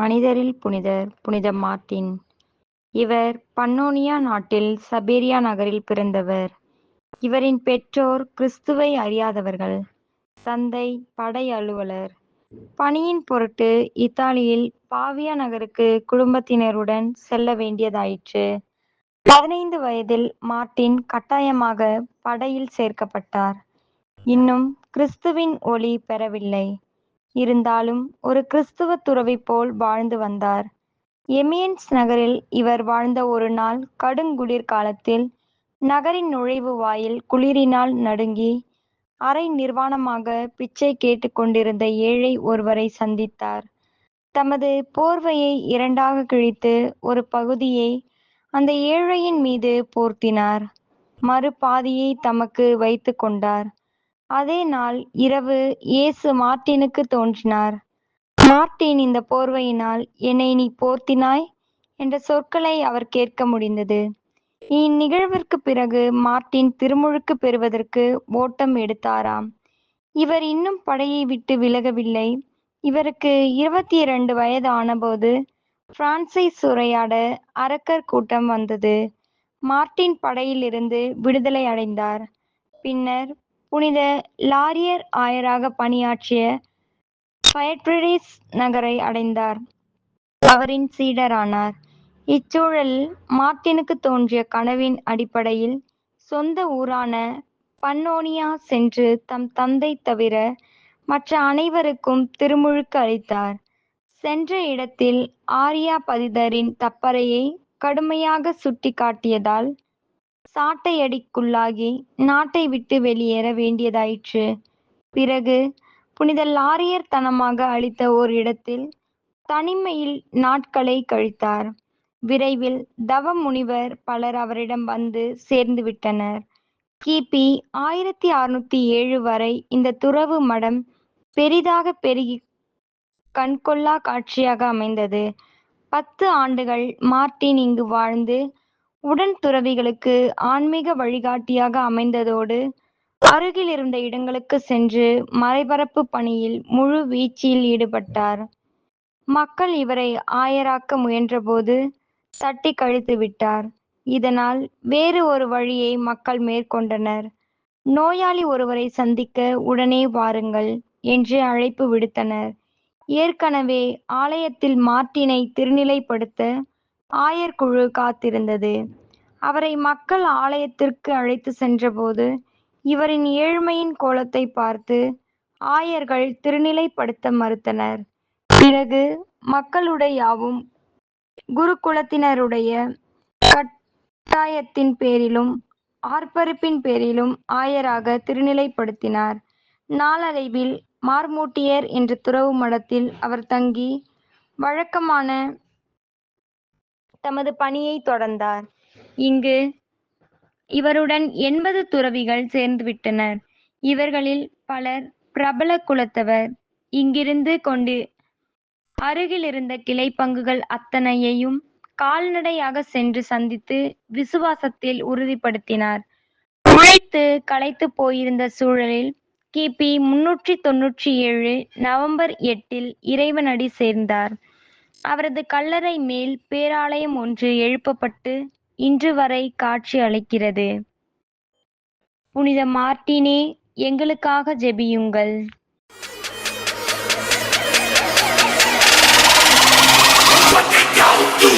மனிதரில் புனிதர் புனித மார்ட்டின். இவர் பன்னோனியா நாட்டில் சபேரியா நகரில் பிறந்தவர். இவரின் பெற்றோர் கிறிஸ்துவை அறியாதவர்கள். தந்தை படை அலுவலர். பணியின் பொருட்டு இத்தாலியில் பாவியா நகருக்கு குடும்பத்தினருடன் செல்ல வேண்டியதாயிற்று. பதினைந்து வயதில் மார்ட்டின் கட்டாயமாக படையில் சேர்க்கப்பட்டார். இன்னும் கிறிஸ்துவின் ஒளி பெறவில்லை. இருந்தாலும் ஒரு கிறிஸ்துவ துறவி போல் வாழ்ந்து வந்தார். எமியன்ஸ் நகரில் இவர் வாழ்ந்த ஒரு நாள் கடுங்குளிர் காலத்தில் நகரின் நுழைவு வாயில் குளிரினால் நடுங்கி அரை நிர்வாணமாக பிச்சை கேட்டுக்கொண்டிருந்த ஏழை ஒருவரை சந்தித்தார். தமது போர்வையை இரண்டாக கிழித்து ஒரு பகுதியை அந்த ஏழையின் மீது போர்த்தினார். மறு பாதியை தமக்கு வைத்து கொண்டார். அதே நாள் இரவு இயேசு மார்ட்டினுக்கு தோன்றினார். மார்ட்டின் இந்த போர்வையினால் என்னை நீ போர்த்தினாய் என்ற சொற்களை அவர் கேட்க முடிந்தது. இந்நிகழ்விற்குப் பிறகு மார்ட்டின் திருமுழுக்கு பெறுவதற்கு ஓட்டம் எடுத்தாராம். இவர் இன்னும் படையை விட்டு விலகவில்லை. இவருக்கு இருபத்தி இரண்டு வயது ஆனபோது பிரான்சை சூறையாட அரக்கர் கூட்டம் வந்தது. மார்ட்டின் படையிலிருந்து விடுதலை அடைந்தார். பின்னர் புனித லாரியர் ஆயராக பணியாற்றிய பயட்ரிடிஸ் நகரை அடைந்தார். அவரின் சீடரானார். இச்சூழலில் மார்ட்டினுக்குத் தோன்றிய கனவின் அடிப்படையில் சொந்த ஊரான பன்னோனியா சென்று தம் தந்தை தவிர மற்ற அனைவருக்கும் திருமுழுக்கு அளித்தார். சென்ற இடத்தில் ஆரியாபதிதரின் தப்பறையை கடுமையாக சுட்டி காட்டியதால் சாட்டையடிக்குள்ளாகி நாட்டை விட்டு வெளியேற வேண்டியதாயிற்று. பிறகு புனித லாரியர் தனமாக அளித்த ஓர் இடத்தில் தனிமையில் நாட்களைக் கழித்தார். விரைவில் தவ முனிவர் பலர் அவரிடம் வந்து சேர்ந்துவிட்டனர். கி. பி. ஆயிரத்தி அறுநூற்று ஏழு வரை இந்த துறவு மடம் பெரிதாகப் பெருகி கண்கொள்ளாக் காட்சியாக அமைந்தது. பத்து ஆண்டுகள் மார்ட்டின் இங்கு வாழ்ந்து உடன்துறவிகளுக்கு ஆன்மீக வழிகாட்டியாக அமைந்ததோடு அருகில் இருந்த இடங்களுக்குச் சென்று மறைபரப்புப் பணியில் முழு வீச்சில் ஈடுபட்டார். மக்கள் இவரை ஆயராக்க முயன்றபோது தட்டிக் கழித்துவிட்டார். இதனால் வேறு ஒரு வழியை மக்கள் மேற்கொண்டனர். நோயாளி ஒருவரை சந்திக்க உடனே வாருங்கள் என்று அழைப்பு விடுத்தனர். ஏற்கனவே ஆலயத்தில் மார்ட்டினை திருநிலைப்படுத்த ஆயர் குழு காத்திருந்தது. அவரை மக்கள் ஆலயத்திற்கு அழைத்து சென்றபோது இவரின் ஏழ்மையின் கோலத்தை பார்த்து ஆயர்கள் திருநிலைப்படுத்த மறுத்தனர். பிறகு மக்களுடையாவும் குருகுலத்தினருடைய கட்டாயத்தின் பேரிலும் ஆர்ப்பரிப்பின் பேரிலும் ஆயராக திருநிலைப்படுத்தினார். நாளடைவில் மார்மூட்டியர் என்ற துறவு மடத்தில் அவர் தங்கி வழக்கமான தமது பணியை தொடர்ந்தார். இங்கு இவருடன் எண்பது துறவிகள் சேர்ந்துவிட்டனர். இவர்களில் பலர் பிரபல குலத்தவர். இங்கிருந்து கொண்டு அருகிலிருந்த கிளைப்பங்குகள் அத்தனையையும் கால்நடையாக சென்று சந்தித்து விசுவாசத்தில் உறுதிப்படுத்தினார். உழைத்து களைத்துப் போயிருந்த சூழலில் கிபி முன்னூற்றி தொன்னூற்றி ஏழு நவம்பர் எட்டில் இறைவனடி சேர்ந்தார். அவரது கல்லறை மேல் பேராலயம் ஒன்று எழுப்பப்பட்டு இன்று வரை காட்சி அளிக்கிறது. புனித மார்ட்டினே எங்களுக்காக ஜெபியுங்கள்.